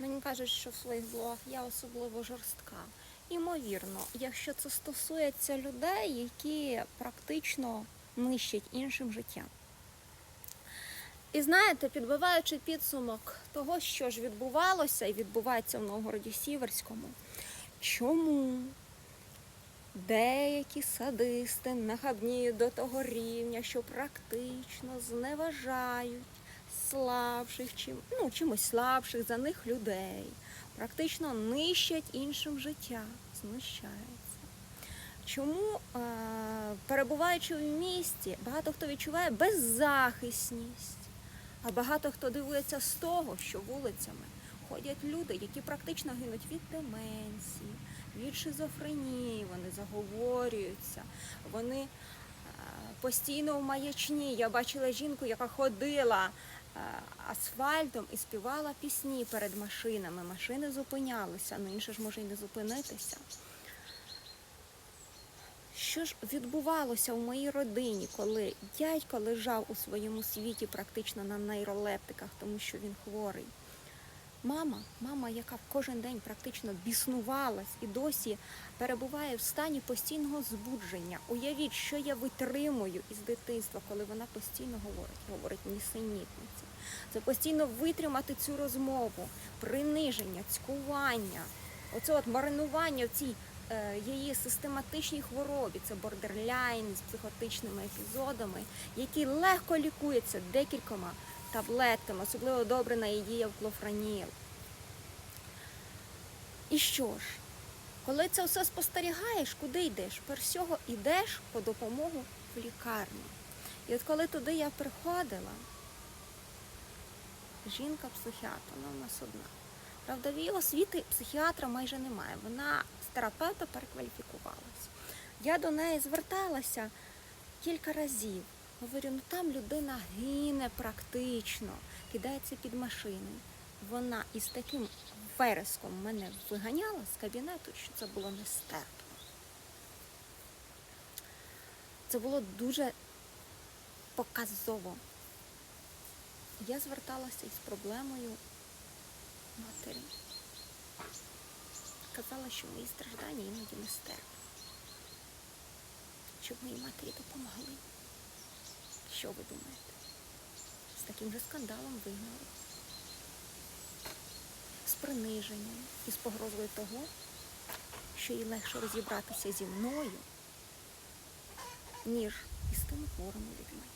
Мені кажуть, що в своїх блогах я особливо жорстка. Імовірно, якщо це стосується людей, які практично нищать іншим життя. І знаєте, підбиваючи підсумок того, що ж відбувалося і відбувається в Новгороді Сіверському, чому деякі садисти нахабніють до того рівня, що практично зневажають слабших, чим, ну, чимось слабших за них людей, практично нищать іншим життя, знущаються. Чому, е, перебуваючи в місті, багато хто відчуває беззахисність, а багато хто дивується з того, що вулицями ходять люди, які практично гинуть від деменції, від шизофренії, вони заговорюються, вони постійно в маячні. Я бачила жінку, яка ходила асфальтом і співала пісні перед машинами. Машини зупинялися, ну інше ж може й не зупинитися. Що ж відбувалося в моїй родині, коли дядько лежав у своєму світі практично на нейролептиках, тому що він хворий? Мама, мама, яка кожен день практично біснувалась і досі перебуває в стані постійного збудження. Уявіть, що я витримую із дитинства, коли вона постійно говорить, говорить нісенітниці. Це постійно витримати цю розмову, приниження, цькування, оце от маринування в цій е, її систематичній хворобі, це бордерляйн з психотичними епізодами, які легко лікуються декількома таблетками, особливо добре на її діяв клофраніл. І що ж, коли це все спостерігаєш, куди йдеш? Перш всього йдеш по допомогу в лікарню. І от коли туди я приходила, жінка-психіатр, вона в нас одна. Правда, в її освіти психіатра майже немає. Вона з терапевта перекваліфікувалася. Я до неї зверталася кілька разів. Говорю, ну там людина гине практично, кидається під машини. Вона із таким вереском мене виганяла з кабінету, що це було нестерпно. Це було дуже показово. Я зверталася із проблемою матері. Казала, що мої страждання іноді нестерпні. Щоб моїй матері допомогли. Що ви думаєте? З таким же скандалом вигнали. З приниженням і з погрозою того, що їй легше розібратися зі мною, ніж із тими хворими людьми.